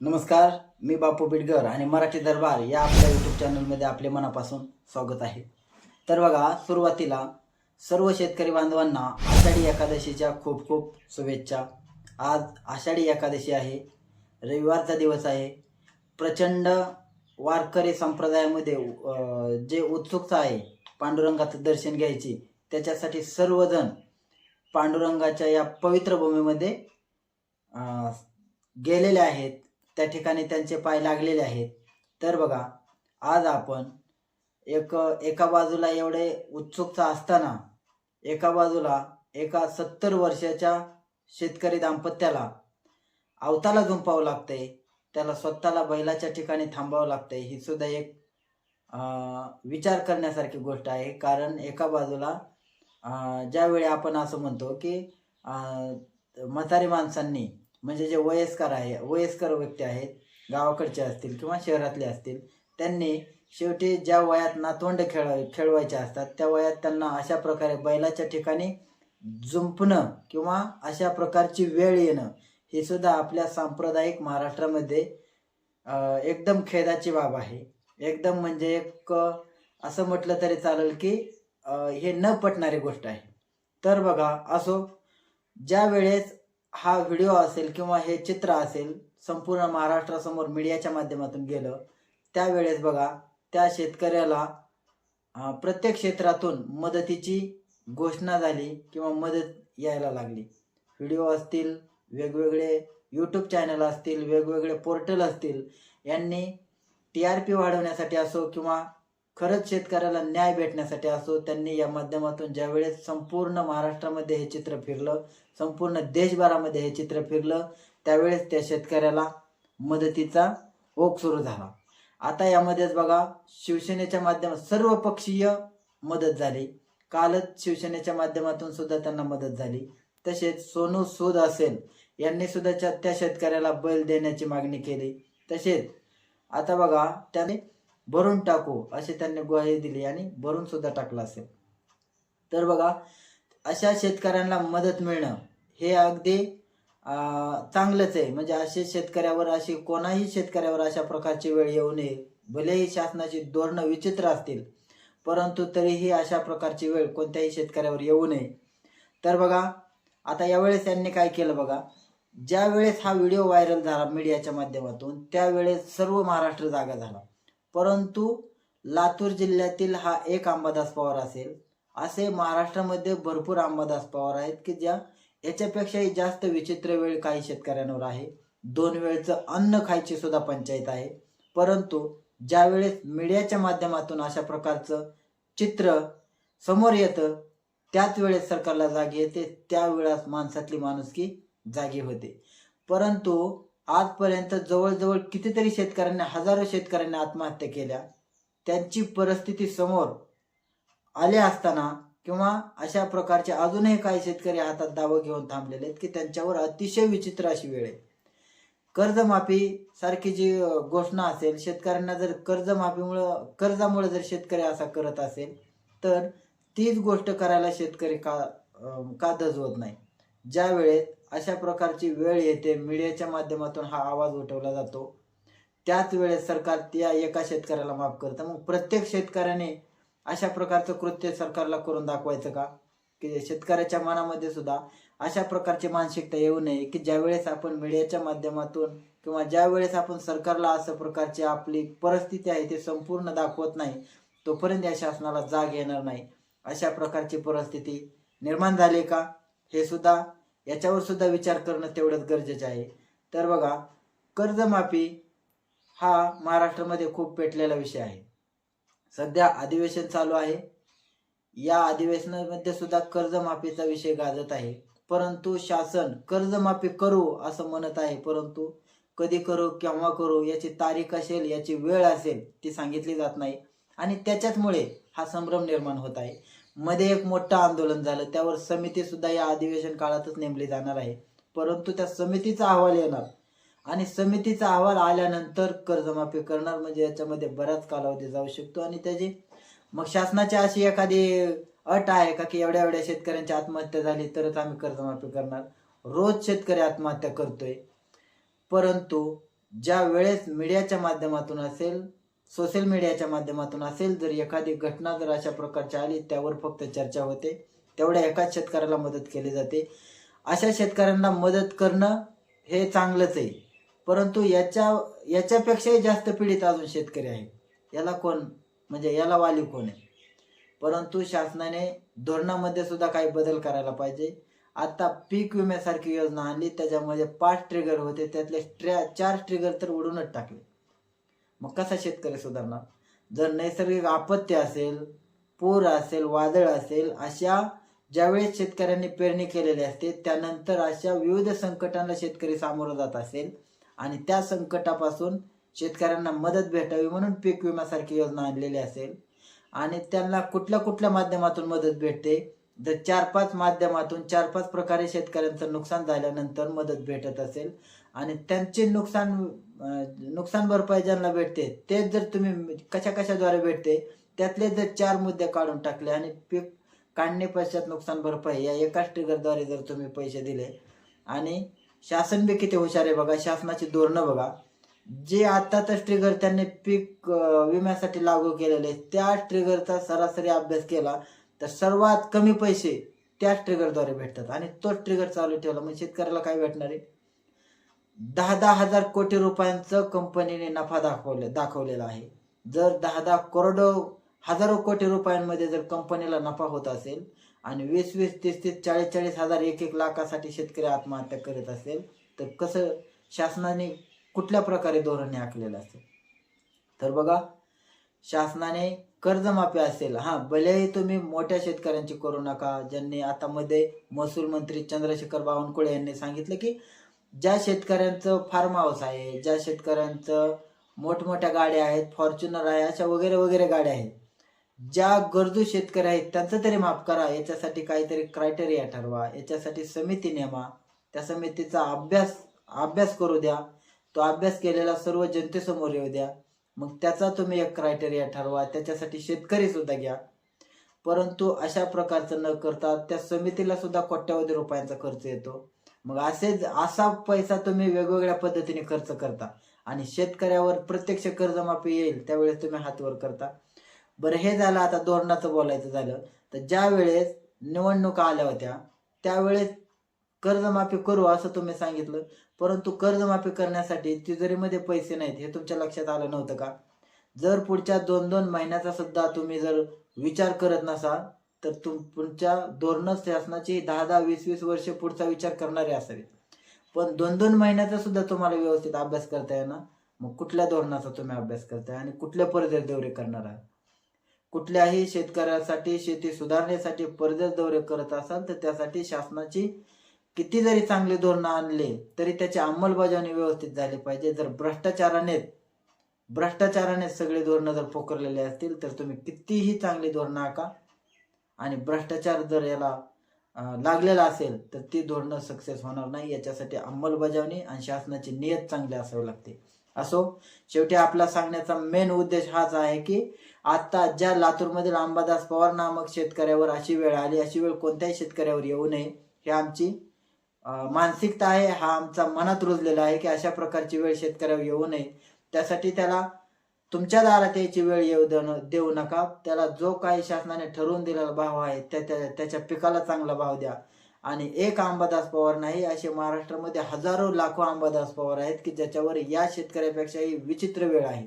नमस्कार मी बापू बिडगर आणि मराठी दरबार या आपल्या यूट्यूब चॅनलमध्ये आपले मनापासून स्वागत आहे. तर बघा सुरुवातीला सर्व शेतकरी बांधवांना आषाढी एकादशीच्या खूप खूप शुभेच्छा. आज आषाढी एकादशी आहे रविवारचा दिवस आहे. प्रचंड वारकरी संप्रदायामध्ये जे उत्सुकता आहे पांडुरंगाचं दर्शन घ्यायची त्याच्यासाठी सर्वजण पांडुरंगाच्या या पवित्र भूमीमध्ये गेलेले आहेत. त्या ठिकाणी त्यांचे पाय लागलेले आहेत. तर बघा आज आपण एक एका बाजूला एवढे उत्सुकता असताना एका बाजूला एका सत्तर वर्षाच्या शेतकरी दाम्पत्याला अवताला झुंपावं लागतंय त्याला स्वतःला बैलाच्या ठिकाणी थांबावं लागतंय ही सुद्धा एक विचार करण्यासारखी गोष्ट आहे. कारण एका बाजूला ज्यावेळी आपण असं म्हणतो की म्हातारी माणसांनी म्हणजे जे वयस्कर आहे वयस्कर व्यक्ती आहेत गावाकडचे असतील किंवा शहरातले असतील त्यांनी शेवटी ज्या वयात नातवंड खेळ खेळवायचे असतात त्या वयात त्यांना अशा प्रकारे बैलाच्या ठिकाणी जुंपणं किंवा अशा प्रकारची वेळ येणं हे सुद्धा आपल्या सांप्रदायिक महाराष्ट्रामध्ये एकदम खेदाची बाब आहे. एकदम म्हणजे एक असं म्हटलं तरी चालेल की हे न पटणारी गोष्ट आहे. तर बघा असो ज्या वेळेस हा व्हिडिओ असेल किंवा हे चित्र असेल संपूर्ण महाराष्ट्रासमोर मीडियाच्या माध्यमातून गेलं त्यावेळेस बघा त्या शेतकऱ्याला प्रत्येक क्षेत्रातून मदतीची घोषणा झाली किंवा मदत यायला लागली. व्हिडिओ असतील वेगवेगळे यूट्यूब चॅनल असतील वेगवेगळे पोर्टल असतील यांनी टी आर पी वाढवण्यासाठी असो किंवा खरंच शेतकऱ्याला न्याय भेटण्यासाठी असो त्यांनी या माध्यमातून ज्यावेळेस संपूर्ण महाराष्ट्रामध्ये हे चित्र फिरलं संपूर्ण देशभरामध्ये हे चित्र फिरलं त्यावेळेस त्या शेतकऱ्याला मदतीचा ओघ सुरू झाला. आता यामध्येच बघा शिवसेनेच्या माध्यमात सर्व पक्षीय मदत झाली. कालच शिवसेनेच्या माध्यमातून सुद्धा त्यांना मदत झाली. तसेच सोनू सूद असेल यांनी सुद्धा त्या- त्या शेतकऱ्याला बैल देण्याची मागणी केली. तसेच आता बघा त्याने भरून टाकू अशी त्यांनी ग्वाही दिली आणि भरून सुद्धा टाकलं असेल. तर बघा अशा शेतकऱ्यांना मदत मिळणं हे अगदी चांगलंच आहे. म्हणजे असे शेतकऱ्यावर अशी कोणाही शेतकऱ्यावर अशा प्रकारची वेळ येऊ नये. भलेही शासनाची धोरणं विचित्र असतील परंतु तरीही अशा प्रकारची वेळ कोणत्याही शेतकऱ्यावर येऊ नये. तर बघा आता यावेळेस त्यांनी काय केलं बघा ज्या वेळेस हा व्हिडिओ व्हायरल झाला मीडियाच्या माध्यमातून त्यावेळेस सर्व महाराष्ट्र जागा झाला. परंतु लातूर जिल्ह्यातील हा एक अंबादास पवार असेल. असे महाराष्ट्रामध्ये भरपूर अंबादास पवार आहेत की ज्या याच्यापेक्षाही जास्त विचित्र वेळ काही शेतकऱ्यांवर आहे. दोन वेळचं अन्न खायची सुद्धा पंचायत आहे. परंतु ज्यावेळेस मीडियाच्या माध्यमातून अशा प्रकारचं चित्र समोर येतं त्याच वेळेस सरकारला जागी येते त्यावेळेस माणसातली माणुसकी जागी होते. परंतु आजपर्यंत जवळजवळ कितीतरी शेतकऱ्यांनी हजारो शेतकऱ्यांनी आत्महत्या केल्या. त्यांची परिस्थिती समोर आले असताना किंवा अशा प्रकारचे अजूनही काही शेतकरी हातात दावं घेऊन थांबलेले आहेत की त्यांच्यावर अतिशय विचित्र अशी वेळ आहे. कर्जमाफी सारखी जी घोषणा असेल शेतकऱ्यांना जर कर्जमाफीमुळं कर्जामुळे जर शेतकरी असा करत असेल तर तीच गोष्ट करायला शेतकरी का का दजवत नाही? ज्या वेळेत अशा प्रकारची वेळ येते. मीडियाच्या माध्यमातून हा आवाज उठवला जातो. त्याच वेळेस सरकार त्या एका शेतकऱ्याला माफ करतं. मग प्रत्येक शेतकऱ्याने अशा प्रकारचं कृत्य सरकारला करून दाखवायचं का? की शेतकऱ्याच्या मनामध्ये सुद्धा अशा प्रकारची मानसिकता येऊ नये की ज्यावेळेस आपण मीडियाच्या माध्यमातून किंवा ज्या वेळेस आपण सरकारला असं प्रकारची आपली परिस्थिती आहे ते संपूर्ण दाखवत नाही तोपर्यंत या शासनाला जाग येणार नाही. अशा प्रकारची परिस्थिती निर्माण झाली का? हे सुद्धा याच्यावर सुद्धा विचार करणं तेवढंच गरजेचं आहे. तर बघा कर्जमाफी हा महाराष्ट्रामध्ये खूप पेटलेला विषय आहे. सध्या अधिवेशन चालू आहे. या अधिवेशनामध्ये सुद्धा कर्जमाफीचा विषय गाजत आहे. परंतु शासन कर्जमाफी करू असं म्हणत आहे. परंतु कधी करू केव्हा करू याची तारीख असेल याची वेळ असेल ती सांगितली जात नाही. आणि त्याच्याचमुळे हा संभ्रम निर्माण होत आहे. मध्ये एक मोठं आंदोलन झालं. त्यावर समिती सुद्धा या अधिवेशन काळातच नेमली जाणार आहे. परंतु त्या समितीचा अहवाल येणार. आणि समितीचा अहवाल आल्यानंतर कर्जमाफी करणार. म्हणजे याच्यामध्ये बराच कालावधी जाऊ शकतो. आणि त्याची मग शासनाची अशी एखादी अट आहे का की एवढ्या एवढ्या शेतकऱ्यांची आत्महत्या झाली तरच आम्ही कर्जमाफी करणार? रोज शेतकरी आत्महत्या करतोय. परंतु ज्या वेळेस मीडियाच्या माध्यमातून असेल सोशल मीडियाच्या माध्यमातून असेल जर एखादी घटना जर अशा प्रकारची आली त्यावर फक्त चर्चा होते. तेवढ्या एकाच शेतकऱ्याला मदत केली जाते. अशा शेतकऱ्यांना मदत करणं हे चांगलंच आहे. परंतु याच्या याच्यापेक्षाही जास्त पीडित अजून शेतकरी आहे याला कोण म्हणजे याला वाली कोण आहे? परंतु शासनाने धोरणामध्ये सुद्धा काही बदल करायला पाहिजे. आता पीक विम्यासारखी योजना आणली त्याच्यामध्ये पाच ट्रिगर होते. त्यातले ट्रॅ चार ट्रिगर तर उडूनच टाकले. मग कसा शेतकरी सुधारणार? जर नैसर्गिक आपत्ती असेल पूर असेल वादळ असेल अशा ज्यावेळेस शेतकऱ्यांनी पेरणी केलेली असते त्यानंतर अशा विविध संकटांना शेतकरी सामोरं जात असेल आणि त्या संकटापासून शेतकऱ्यांना मदत भेटावी म्हणून पीक विम्यासारखी योजना आणलेली असेल आणि त्यांना कुठल्या कुठल्या माध्यमातून मदत भेटते जर चार पाच माध्यमातून चार पाच प्रकारे शेतकऱ्यांचं नुकसान झाल्यानंतर मदत भेटत असेल आणि त्यांचे नुकसान नुकसान भरपाई ज्यांना भेटते तेच जर तुम्ही कशा कशाद्वारे भेटते त्यातले जर चार मुद्दे काढून टाकले आणि पीक काढणे पश्चात नुकसान भरपाई या एकाच ट्रिगरद्वारे जर तुम्ही पैसे दिले आणि शासन बी किती हुशार आहे बघा शासनाची धोरणं बघा. जे आताच ट्रिगर त्यांनी पीक विम्यासाठी लागू केलेले त्या ट्रिगरचा सरासरी अभ्यास केला तर सर्वात कमी पैसे त्याच ट्रिगरद्वारे भेटतात. आणि तोच ट्रिगर चालू ठेवला म्हणजे शेतकऱ्याला काय भेटणार आहे? दहा दहा हजार कोटी रुपयांचं कंपनीने नफा दाखवले दाखवलेला आहे. जर दहा दहा करोडो हजारो कोटी रुपयांमध्ये जर कंपनीला नफा होत असेल आणि वीस वीस तीस तीस चाळीस चाळीस हजार एक एक लाखासाठी शेतकरी आत्महत्या करत असेल तर कसं शासनाने कुठल्या प्रकारे धोरणे आखलेलं असेल तर बघा शासनाने कर्जमाफी असेल. हा भलेही तुम्ही मोठ्या शेतकऱ्यांची करू नका. ज्यांनी आता मध्ये महसूल मंत्री चंद्रशेखर बावनकुळे यांनी सांगितलं की ज्या शेतकऱ्यांचं फार्म हाऊस आहे ज्या शेतकऱ्यांचं मोठमोठ्या गाड्या आहेत फॉर्च्युनर आहे अशा वगैरे वगैरे गाड्या आहेत ज्या गरजू शेतकरी आहेत त्यांचं तरी माफ करा. याच्यासाठी काहीतरी क्रायटेरिया ठरवा. याच्यासाठी समिती नेमा. त्या समितीचा अभ्यास अभ्यास करू द्या. तो अभ्यास केलेला सर्व जनतेसमोर येऊ द्या. मग त्याचा तुम्ही एक क्रायटेरिया ठरवा त्याच्यासाठी शेतकरी सुद्धा घ्या. परंतु अशा प्रकारचं न करता त्या समितीला सुद्धा कोट्यावधी रुपयांचा खर्च येतो. मग असेच असा पैसा तुम्ही वेगवेगळ्या पद्धतीने खर्च करता. आणि शेतकऱ्यावर प्रत्यक्ष कर्जमाफी येईल त्यावेळेस तुम्ही हातवर करता. बरं हे झालं आता धोरणाचं बोलायचं झालं. तर ज्या वेळेस निवडणुका आल्या होत्या त्यावेळेस कर्जमाफी करू असं तुम्ही सांगितलं परंतु कर्जमाफी करण्यासाठी तिजोरीमध्ये पैसे नाहीत हे तुमच्या लक्षात आलं नव्हतं का? जर पुढच्या दोन दोन महिन्याचा सुद्धा तुम्ही जर विचार करत नसाल तर तुम तुमच्या धोरण शासनाची दहा दहा वीस वीस वर्ष पुढचा विचार करणारे असावे. पण दोन दोन महिन्याचा सुद्धा तुम्हाला व्यवस्थित अभ्यास करता येणार. मग कुठल्या धोरणाचा तुम्ही अभ्यास करताय आणि कुठल्या परदेश दौरे करणार आहात? कुठल्याही शेतकऱ्यासाठी शेती सुधारण्यासाठी परदेश दौरे करत असाल तर त्यासाठी शासनाची किती जरी चांगले धोरणं आणले तरी त्याची अंमलबजावणी व्यवस्थित झाली पाहिजे. जर भ्रष्टाचाराने भ्रष्टाचाराने सगळे धोरणं जर पोखरलेले असतील तर तुम्ही कितीही चांगली धोरणं आका. आणि भ्रष्टाचार जर याला लागलेला असेल तर ती धोरणं सक्सेस होणार नाही. याच्यासाठी अंमलबजावणी आणि शासनाची नियत चांगली असावी लागते. असो शेवटी आपला सांगण्याचा मेन उद्देश हाच आहे की आता ज्या लातूरमधील अंबादास पवार नामक शेतकऱ्यावर अशी वेळ आली अशी वेळ कोणत्याही शेतकऱ्यावर येऊ नये हे आमची मानसिकता आहे हा आमचा मनात रुजलेला आहे की अशा प्रकारची वेळ शेतकऱ्यावर येऊ नये. त्यासाठी त्याला तुमच्या दारात यायची वेळ येऊ देऊ देऊ नका. त्याला जो काही शासनाने ठरवून दिलेला भाव आहे त्या त्या- त्याच्या पिकाला चांगला भाव द्या. आणि एक आंबादास पवार नाही असे महाराष्ट्रामध्ये हजारो लाखो आंबादास पवार आहेत की ज्याच्यावर या शेतकऱ्यापेक्षाही विचित्र वेळ आहे.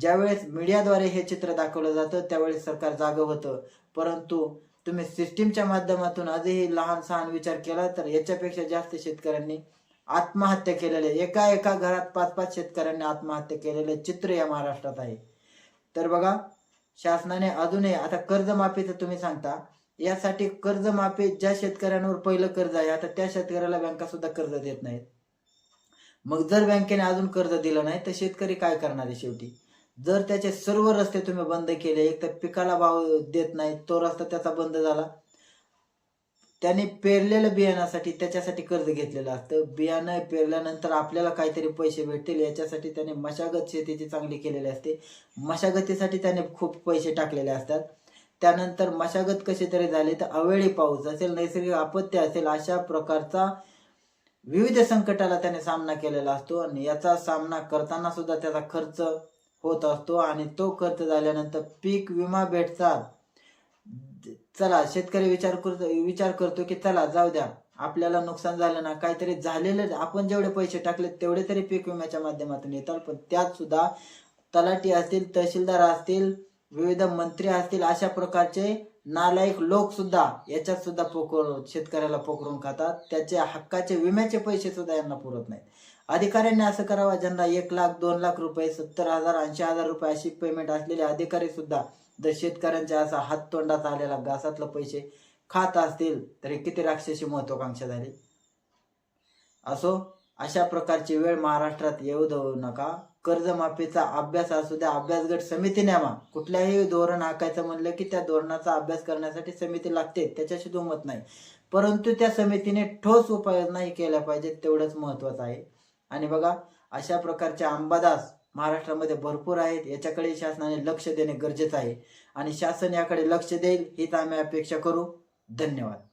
ज्यावेळेस मीडियाद्वारे हे चित्र दाखवलं जातं त्यावेळेस सरकार जागं होतं. परंतु तुम्ही सिस्टीमच्या माध्यमातून आजही लहान सहान विचार केला तर याच्यापेक्षा जास्त शेतकऱ्यांनी आत्महत्या केलेल्या एका एका घरात पाच पाच शेतकऱ्यांनी आत्महत्या केलेले चित्र या महाराष्ट्रात आहे. तर बघा शासनाने अजूनही आता कर्जमाफीचं तुम्ही सांगता यासाठी कर्जमाफी ज्या शेतकऱ्यांवर पहिलं कर्ज आहे आता त्या शेतकऱ्याला बँका सुद्धा कर्ज देत नाहीत. मग जर बँकेने अजून कर्ज दिलं नाही तर शेतकरी काय करणार आहे शेवटी? जर त्याचे सर्व रस्ते तुम्ही बंद केले एक तर पिकाला भाव देत नाही तो रस्ता त्याचा बंद झाला. त्याने पेरलेलं बियाण्यासाठी त्याच्यासाठी कर्ज घेतलेलं असतं. बियाणं पेरल्यानंतर आपल्याला काहीतरी पैसे भेटतील याच्यासाठी त्याने मशागत शेतीची चांगली केलेली असते. मशागतीसाठी त्याने खूप पैसे टाकलेले असतात. त्यानंतर मशागत कशी तरी झाली तर अवेळी पाऊस असेल नैसर्गिक आपत्ती असेल अशा प्रकारचा विविध संकटाला त्याने सामना केलेला असतो. आणि याचा सामना करताना सुद्धा त्याचा खर्च होत असतो आणि तो खर्च झाल्यानंतर पीक विमा भेटतात. चला शेतकरी विचार करतो विचार करतो की चला जाऊ द्या. आपल्याला नुकसान झालं ना काहीतरी झालेलं आपण जेवढे पैसे टाकले तेवढे तरी पीक विम्याच्या माध्यमातून येतात. पण त्यात सुद्धा तलाठी असतील तहसीलदार असतील विविध मंत्री असतील अशा प्रकारचे नालायक लोक सुद्धा याच्यात सुद्धा पोकर शेतकऱ्याला पोखरून खातात. त्याच्या हक्काचे विम्याचे पैसे सुद्धा यांना पुरत नाहीत. अधिकाऱ्यांनी असं करावं ज्यांना एक लाख दोन लाख रुपये सत्तर हजार ऐंशी हजार रुपये अशी पेमेंट असलेले अधिकारी सुद्धा जर शेतकऱ्यांच्या असा हात तोंडात आलेला घासातलं पैसे खात असतील तरी किती राक्षसी महत्वाकांक्षा झाली? असो अशा प्रकारची वेळ महाराष्ट्रात येऊ देऊ नका. कर्जमाफीचा अभ्यास असू द्या अभ्यास गट समिती न्यावा. कुठल्याही धोरण आखायचं म्हणलं की त्या धोरणाचा अभ्यास करण्यासाठी समिती लागते त्याच्याशी दुमत नाही. परंतु त्या समितीने ठोस उपाययोजनाही केल्या पाहिजेत तेवढंच महत्वाचं आहे. आणि बघा अशा प्रकारचे अंबादास महाराष्ट्रामध्ये भरपूर आहेत याच्याकडे शासनाने लक्ष देणे गरजेचं आहे. आणि शासन याकडे लक्ष देईल हीच आम्ही अपेक्षा करू. धन्यवाद.